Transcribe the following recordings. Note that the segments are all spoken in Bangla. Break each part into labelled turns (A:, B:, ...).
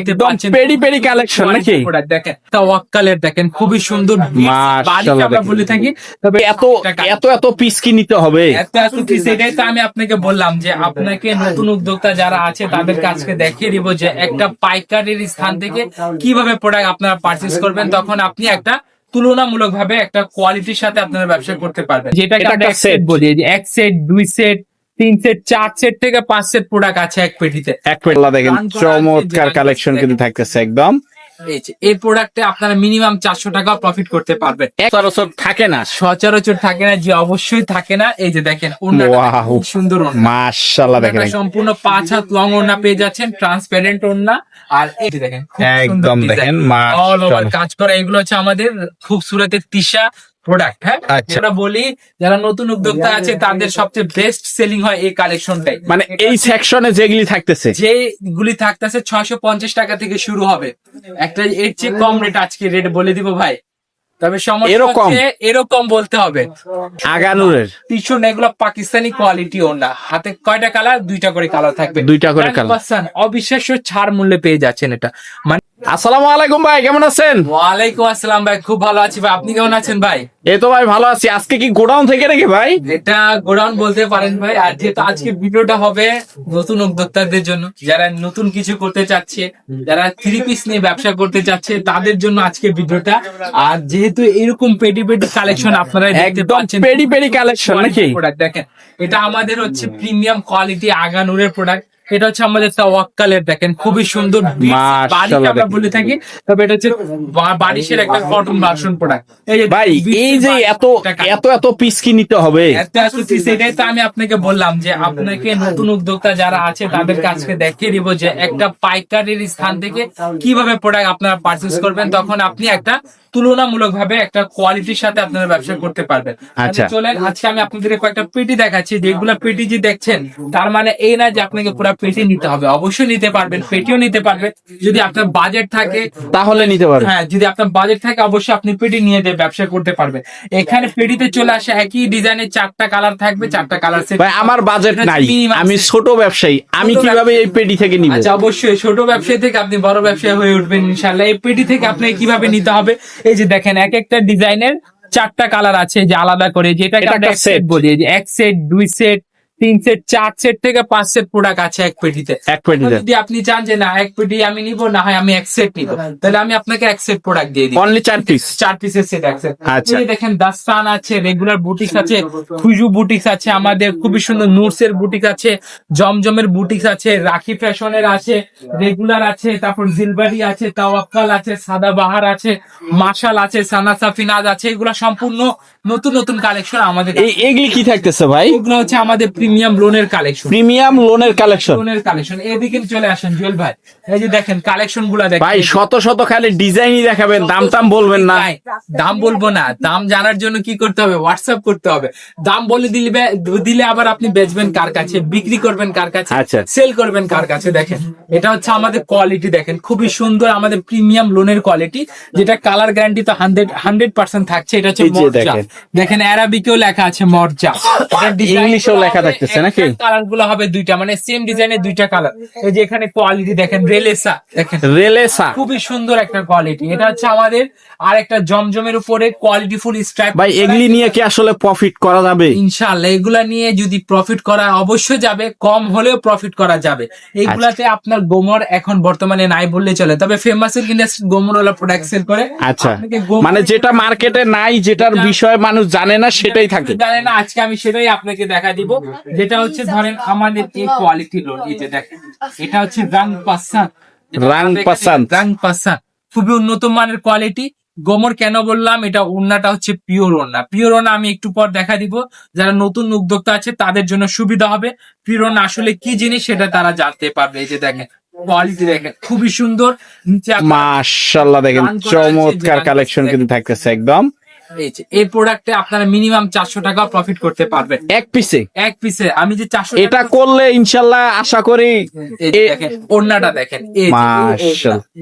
A: একদম পেরি পেরি কালেকশন নাকি?
B: দেখেন। তাওয়াক্কালের দেখেন খুবই সুন্দর
A: মাশাআল্লাহ
B: আমরা বলে থাকি তবে
A: এত এত এত পিস কি নিতে হবে?
B: এত এত piece, এটাই তো আমি আপনাকে বললাম যে আপনাকে নতুন উদ্যোক্তা যারা আছে তাদের দেখিয়ে দিব যে একটা পাইকারির স্থান থেকে কীভাবে প্রোডাক্ট আপনারা পারচেজ করবেন। তখন আপনি একটা তুলনামূলক ভাবে একটা কোয়ালিটির সাথে আপনারা ব্যবসা করতে পারবেন। আমরা
A: একটা
B: এক সেট বলি এক সেট দুই সেট তিন সেট চার সেট থেকে পাঁচ সেট প্রোডাক্ট আছে এক পেটিতে।
A: এক পেটলা দেখেন চমৎকার কালেকশন কিন্তু থাকতেছে একদম।
B: এই প্রোডাক্টে আপনারা মিনিমাম চারশো টাকা প্রফিট করতে পারবেন।
A: সচরাচর থাকে না।
B: সচরাচর থাকে না যে অবশ্যই থাকে না। এই যে দেখেন সুন্দর ওড়না।
A: মাশাআল্লাহ দেখেন।
B: সম্পূর্ণ পাঁচ হাত লং ওড়না পেয়ে যাচ্ছেন ট্রান্সপারেন্ট ওড়না। আর এই দেখেন
A: একদম দেখেন
B: কাজ করা এগুলো হচ্ছে আমাদের খুব সুরাতের তিশা প্রোডাক্ট হ্যাঁ?
A: আচ্ছা।
B: যেটা বলি যারা নতুন উদ্যোক্তা আছে তাদের সবচেয়ে বেস্ট সেলিং হয় এই কালেকশনটাই
A: মানে এই সেকশনে যেগুলি থাকতেছে?
B: যেগুলি থাকতেছে ছয়শো পঞ্চাশ টাকা থেকে শুরু হবে। একটা এর চেয়ে কম রেট আজকে রেট বলে দিব ভাই। তবে সমস্যা
A: এরকম?
B: এরকম বলতে হবে।
A: আগানুরের?
B: পিছনে এগুলো পাকিস্তানি কোয়ালিটি ওনা হাতে কয়টা কালার দুইটা করে কালার থাকবে।
A: দুইটা করে।
B: 100% অবিশ্বাস্য ছাড় মূল্যে পেয়ে যাচ্ছেন এটা। মানে
A: আসসালামু আলাইকুম ভাই কেমন আছেন?
B: ওয়ালাইকুম আসসালাম ভাই খুব ভালো আছি ভাই। আপনি কেমন আছেন ভাই?
A: এই তো ভাই ভালো আছি। আজকে কি গোডাউন থেকে নাকি ভাই?
B: এটা গোডাউন বলতে পারেন ভাই আর যেহেতু আজকে ভিডিওটা হবে নতুন উদ্যোক্তাদের জন্য যারা নতুন কিছু করতে চাচ্ছে যারা থ্রি পিস নিয়ে ব্যবসা করতে চাচ্ছে তাদের জন্য আজকে ভিডিওটা। আর যেহেতু এরকম পেটি পেটি কালেকশন আপনারা দেখতে পাচ্ছেন
A: পেরি পেরি কালেকশন নাকি?
B: প্রোডাক্ট দেখেন। এটা আমাদের হচ্ছে প্রিমিয়াম কোয়ালিটি আগানুরের প্রোডাক্ট এটা হচ্ছে আমাদের তাওয়াক্কালের দেখেন খুবই সুন্দর বাড়িকে আমরা বলে থাকি তবে এটা হচ্ছে বারিশের একটা কটন ভার্সন প্রোডাক্ট এই যে
A: ভাই এই যে এত এত এত পিস কি নিতে হবে?
B: এত এত piece, এটাই তো আমি আপনাকে বললাম যে আপনাকে নতুন উদ্যোক্তা যারা আছে তাদের কাছকে দেখিয়ে দিব যে একটা পাইকারির স্থান থেকে কীভাবে প্রোডাক্ট আপনারা পারচেজ করবেন। তখন আপনি একটা তুলনামূলক ভাবে একটা কোয়ালিটির সাথে আপনারা ব্যবসা করতে পারবেন।
A: আচ্ছা।
B: চলেন আজকে আমি আপনাদের কয়েকটা পেটি দেখাচ্ছি। যেগুলো পেটি যে দেখছেন তার মানে এই না যে আপনাকে পুরো পেটি নিতে হবে। অবশ্যই নিতে পারবেন পেটিও নিতে পারবেন। যদি আপনার বাজেট থাকে
A: তাহলে নিতে পারবে
B: হ্যাঁ যদি আপনার বাজেট থাকে অবশ্যই আপনি পেটি নিয়ে দিয়ে ব্যবসা করতে পারবেন। এখানে পেটিতে চলে আসে একই ডিজাইনের চারটা কালার থাকবে চারটা কালার সেট
A: ভাই আমার বাজেট নাই। আমি ছোট ব্যবসায়ী। আমি কীভাবে এই পেটি থেকে নিব?
B: আচ্ছা অবশ্যই। ছোট ব্যবসায়ী থেকে আপনি বড় ব্যবসায়ী হয়ে উঠবেন ইনশাল্লাহ এই পেটি থেকে আপনি কীভাবে নিতে হবে? এই যে দেখেন এক একটা ডিজাইনের চারটা কালার আছে যে আলাদা করে যেটা
A: একটা
B: এক সেট বলি যে এক সেট দুই সেট তিন সেট চার সেট থেকে পাঁচ সেট প্রোডাক্ট আছে এক পেটিতে।
A: এক পেটিতে।
B: যদি আপনি চান যে না এক পেটি আমি নিব না হয় আমি এক সেট নিব তাহলে আমি আপনাকে এক সেট প্রোডাক্ট দিয়ে দিই
A: অনলি চার পিস
B: চার পিসের সেট আছে
A: আচ্ছা।
B: দেখেন দাস্তান আছে রেগুলার বুটিক্স আছে খুজু বুটিক্স আছে আমাদের খুবই সুন্দর নুরসের বুটিক আছে জমজমের বুটিক্স আছে রাখি ফ্যাশনের আছে রেগুলার আছে তারপর জিলবাড়ি আছে তাওয়াক্কাল আছে সাদা বাহার আছে মার্শাল আছে সানা সাফিনাজ আছে এগুলা সম্পূর্ণ নতুন নতুন কালেকশন আমাদের
A: এই এগুলি কি থাকতেছে ভাই?
B: এগুলো হচ্ছে আমাদের প্রিমিয়াম লোনের কালেকশন
A: প্রিমিয়াম লোনের কালেকশন
B: লোনের কালেকশন এদিকে চলে আসেন জুয়েল ভাই। এই যে দেখেন কালেকশনগুলা দেখেন।
A: ভাই শত শত খালি ডিজাইনই দেখাবেন দাম টাম বলবেন না।
B: দাম বলব না। দাম জানার জন্য কি করতে হবে? হোয়াটসঅ্যাপ করতে হবে। দাম বলে দিলে দিলে আবার আপনি বেচবেন কার কাছে বিক্রি করবেন কার কাছে
A: আচ্ছা।
B: সেল করবেন কার কাছে। দেখেন এটা হচ্ছে আমাদের কোয়ালিটি দেখেন। খুবই সুন্দর আমাদের প্রিমিয়াম লোনের কোয়ালিটি যেটা কালার গ্যারান্টি তো হান্ড্রেড হান্ড্রেড পার্সেন্ট থাকছে। এটা হচ্ছে মর্জা।
A: দেখেন।
B: অ্যারাবিকেও লেখা আছে মর্জা।
A: ইংলিশেও লেখা থাকতেছে নাকি?
B: কালারগুলো হবে দুইটা মানে সেম ডিজাইনের দুইটা কালার এই যে এখানে কোয়ালিটি দেখেন রেলেসা। দেখেন।
A: রেলেসা।
B: খুবই সুন্দর একটা কোয়ালিটি এটা হচ্ছে আমাদের আর একটা জমজমের উপরে কোয়ালিটি ফুল স্ট্রাইপ
A: ভাই এগুলি নিয়ে কি আসলে প্রফিট করা যাবে?
B: ইনশাআল্লাহ এগুলা নিয়ে যদি প্রফিট করা অবশ্যই যাবে কম হলেও প্রফিট করা যাবে। এগুলাতে আপনার গোমর এখন বর্তমানে নাই বললে চলে। তবে ফেমাস ইন্ডাস্ট্রি গোমর ওলা প্রোডাক্ট সেল করে।
A: আচ্ছা। মানে যেটা মার্কেটে নাই যেটার বিষয়ে মানুষ জানে না সেটাই থাকে।
B: জানে না আজকে আমি সেটাই আপনাকে দেখা দিব। যেটা হচ্ছে ধরেন আমাদের এই কোয়ালিটি লোন এই যে দেখেন এটা হচ্ছে রাং পাসান
A: রাং পাসান।
B: রাং পাসান খুবই উন্নত মানের কোয়ালিটি গোমর কেন বললাম এটা ওড়নাটা হচ্ছে পিওর ওড়না। পিওর ওড়না আমি একটু পর দেখা দিব। যারা নতুন উদ্যোক্তা আছে তাদের জন্য সুবিধা হবে। পিওর ওড়না আসলে কি জিনিস সেটা তারা জানতে পারবে। এই যে দেখেন কোয়ালিটি দেখেন খুবই সুন্দর।
A: মাশাল্লাহ দেখেন চমৎকার কালেকশন কিন্তু থাকতেছে একদম।
B: এই যে, এই প্রোডাক্টে আপনারা মিনিমাম চারশো টাকা প্রফিট করতে পারবেন।
A: এক পিসে
B: এক পিসে আমি যে চারশো
A: এটা করলে ইনশাল্লাহ আশা করি
B: দেখেন ওড়নাটা দেখেন।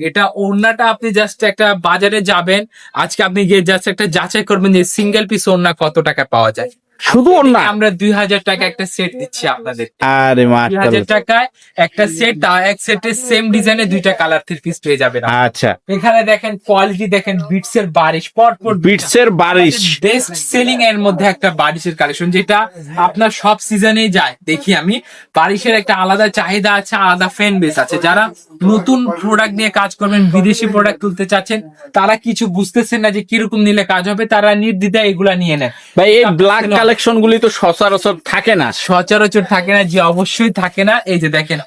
B: এটা ওড়নাটা আপনি জাস্ট একটা বাজারে যাবেন। আজকে আপনি গিয়ে জাস্ট একটা যাচাই করবেন যে সিঙ্গেল পিস ওড়না কত টাকা পাওয়া যায়।
A: শুধু ওড়না
B: আমরা দুই হাজার টাকা একটা সেট দিচ্ছি আপনাদের।
A: আরে
B: দুই হাজার টাকায় একটা সেট এক সেটের সেম ডিজাইনের দুইটা কালার থ্রি পিস পেয়ে যাবেন
A: আচ্ছা।
B: এখানে দেখেন কোয়ালিটি দেখেন বিটস এর বারিশ পর পর
A: বিটসের বারিশ।
B: বেস্ট সেলিং এর মধ্যে একটা বারিশের কালেকশন যেটা আপনার সব সিজনে যায়। দেখি আমি। বারিশের একটা আলাদা চাহিদা আছে আলাদা ফ্যান বেস আছে। যারা নতুন প্রোডাক্ট নিয়ে কাজ করবেন বিদেশি প্রোডাক্ট তুলতে চাচ্ছেন তারা কিছু বুঝতেছেন না যে কীরকম নিলে কাজ হবে তারা নির্দ্বিধায় এগুলা নিয়ে নেন।
A: ভাই এই ব্ল্যাক কালেকশন গুলি তো সচরাচর থাকে না।
B: সচরাচর থাকে না যে অবশ্যই থাকে না। এই যে দেখেন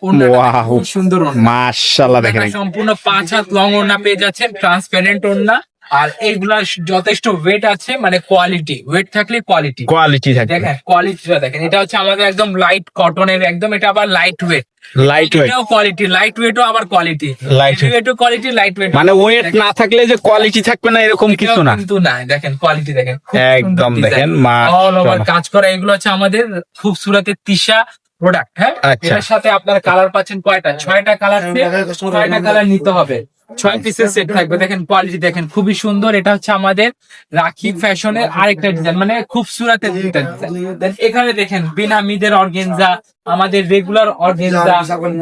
B: সুন্দর
A: মাশাল্লাহ দেখেন।
B: সম্পূর্ণ পাঁচ হাত লং ওড়না পেয়ে যাচ্ছেন ট্রান্সপারেন্ট ওড়না। আর এইগুলা যথেষ্ট ওয়েট আছে মানে কোয়ালিটি ওয়েট থাকলে কোয়ালিটি
A: কোয়ালিটি থাকে
B: দেখেন কোয়ালিটিটা দেখেন এটা হচ্ছে আমাদের একদম লাইট কটনের একদম এটা আবার লাইট ওয়েট
A: লাইট ওয়েট
B: এটাও কোয়ালিটি লাইট ওয়েটও আবার কোয়ালিটি
A: লাইট।
B: ওয়েটও কোয়ালিটি লাইট ওয়েট
A: মানে ওয়েট না থাকলে যে কোয়ালিটি থাকবে না এরকম কিছু না।
B: কিন্তু না দেখেন কোয়ালিটি দেখেন
A: একদম দেখেন,
B: over
A: মাশাআল্লাহ।
B: কাজ করা এগুলো হচ্ছে আমাদের খুব সুরাতের তিশা প্রোডাক্ট হ্যাঁ?
A: আচ্ছা।
B: এটার সাথে আপনার কালার পাচ্ছেন কয়টা? ছয়টা কালার ছয়টা কালার নিতে হবে। ছয় পিসের সেট থাকবে। দেখেন কোয়ালিটি দেখেন খুবই সুন্দর। এটা হচ্ছে আমাদের রাখি ফ্যাশনের আরেকটা ডিজাইন মানে খুব সুরাতে ডিজাইন এখানে দেখেন বিনা মিদের অর্গেনজা আমাদের রেগুলার অর্গেনজা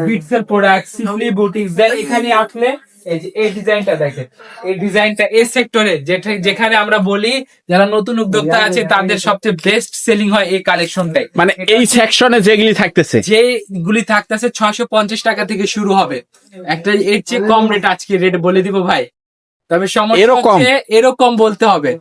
B: বিটসের প্রোডাক্ট সিম্পলি বুটিক এখানে আসলে এই যে এই ডিজাইনটা দেখেন। এই ডিজাইনটা এই সেক্টরে যেটা যেখানে আমরা বলি যারা নতুন উদ্যোক্তা আছে তাদের সবচেয়ে বেস্ট সেলিং হয় এই কালেকশনটাই
A: মানে এই সেকশনে যেগুলি থাকতেছে।
B: যেগুলি থাকতেছে ছয়শো পঞ্চাশ টাকা থেকে শুরু হবে। একটা এর চেয়ে কম রেট আজকে রেট বলে দিব ভাই। তবে সমস্যা
A: এরকম?
B: এরকম বলতে হবে।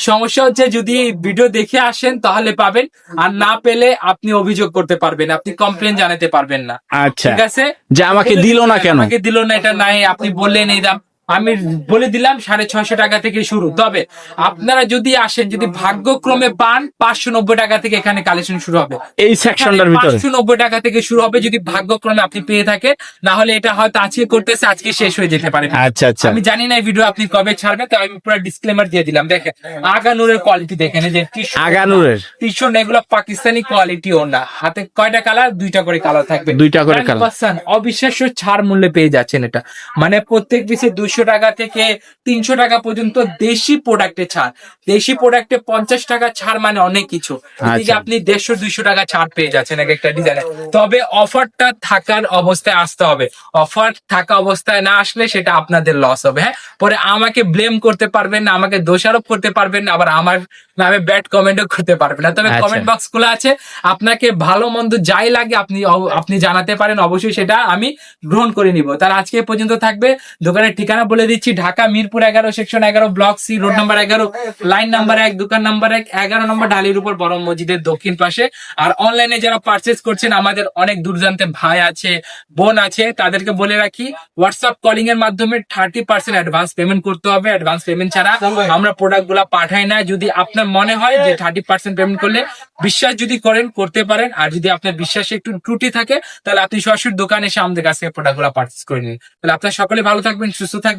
B: সমস্যা হচ্ছে যদি ভিডিও দেখে আসেন তাহলে পাবেন। আর না পেলে আপনি অভিযোগ করতে পারবেন আপনি কমপ্লেন জানাতে পারবেন না।
A: আচ্ছা।
B: ঠিক আছে?
A: যে আমাকে দিল না কেন?
B: আমাকে দিল না এটা নাই আপনি বললেন এই দাম। আমি বলে দিলাম সাড়ে ছয়শো টাকা থেকে শুরু। তবে আপনারা যদি আসেন যদি ভাগ্যক্রমে পান পাঁচশো নব্বই টাকা থেকে এখানে কালেকশন শুরু হবে।
A: এই সেকশনটার ভিতরে।
B: পাঁচশো নব্বই টাকা থেকে শুরু হবে যদি ভাগ্যক্রমে আপনি পেয়ে থাকেন। না হলে এটা হয়তো আজকে করতেছে আজকে শেষ হয়ে যেতে পারে।
A: আচ্ছা আচ্ছা।
B: আমি জানি না এই ভিডিও আপনি কবে ছাড়বেন তো আমি পুরো ডিসক্লেমার দিয়ে দিলাম। দেখেন আগানুরের কোয়ালিটি দেখেন এই যে
A: আগানুরের।
B: টিশন এগুলো পাকিস্তানি কোয়ালিটি ও না। হাতে কয়টা কালার দুইটা করে কালার থাকবে।
A: দুইটা করে।
B: 100% অবিশ্বাস্য ছাড় মূল্যে পেয়ে যাচ্ছেন এটা। মানে প্রত্যেক পিসে দুইশো টাকা থেকে তিনশো টাকা পর্যন্ত দেশি প্রোডাক্টে ছাড়। দেশি প্রোডাক্টে পঞ্চাশ টাকা ছাড় মানে অনেক কিছু। এদিকে
A: আচ্ছা।
B: আপনি দেড়শো দুইশো টাকা ছাড় পেয়ে যাচ্ছেন এক একটা ডিজাইনে তবে অফারটা থাকার অবস্থায় আসতে হবে। অফার থাকা অবস্থায় না আসলে সেটা আপনাদের লস হবে হ্যাঁ? পরে আমাকে ব্লেম করতে পারবেন না আমাকে দোষারোপ করতে পারবেন না আবার আমার নামে ব্যাড কমেন্টও করতে পারবেন না। তবে। কমেন্ট বক্স খোলা আছে। আপনাকে ভালো মন্দ যাই লাগে আপনি আপনি জানাতে পারেন অবশ্যই সেটা আমি গ্রহণ করে নিব। তার আজকে পর্যন্ত থাকবে। দোকানের ঠিকানা বলে দিচ্ছি, ঢাকা, মিরপুর এগারো সেকশন এগারো ব্লক সি রোড নাম্বার এগারো লাইন নাম্বার এক, দোকান নাম্বার এক, এগারো নম্বর ঢালির উপর বড় মসজিদের দক্ষিণ পাশে। আর অনলাইনে যারা পারচেস করছেন, আমাদের অনেক দূরজান্তে ভাই আছে, বোন আছে, তাদেরকে বলে রাখি হোয়াটসঅ্যাপ কলিং এর মাধ্যমে থার্টি পার্সেন্ট অ্যাডভান্স পেমেন্ট করতে হবে। অ্যাডভান্স পেমেন্ট ছাড়া আমরা প্রোডাক্টগুলা পাঠাই না। যদি আপনার মনে হয় যে থার্টি পার্সেন্ট পেমেন্ট করলে বিশ্বাস যদি করেন, করতে পারেন। আর যদি আপনার বিশ্বাসে একটু ত্রুটি থাকে, তাহলে আপনি সরাসরি দোকানে এসে আমাদের কাছ থেকে প্রোডাক্টগুলা পার্চেস করে নিন। তাহলে আপনার সকলে ভালো থাকবেন, সুস্থ থাকবেন।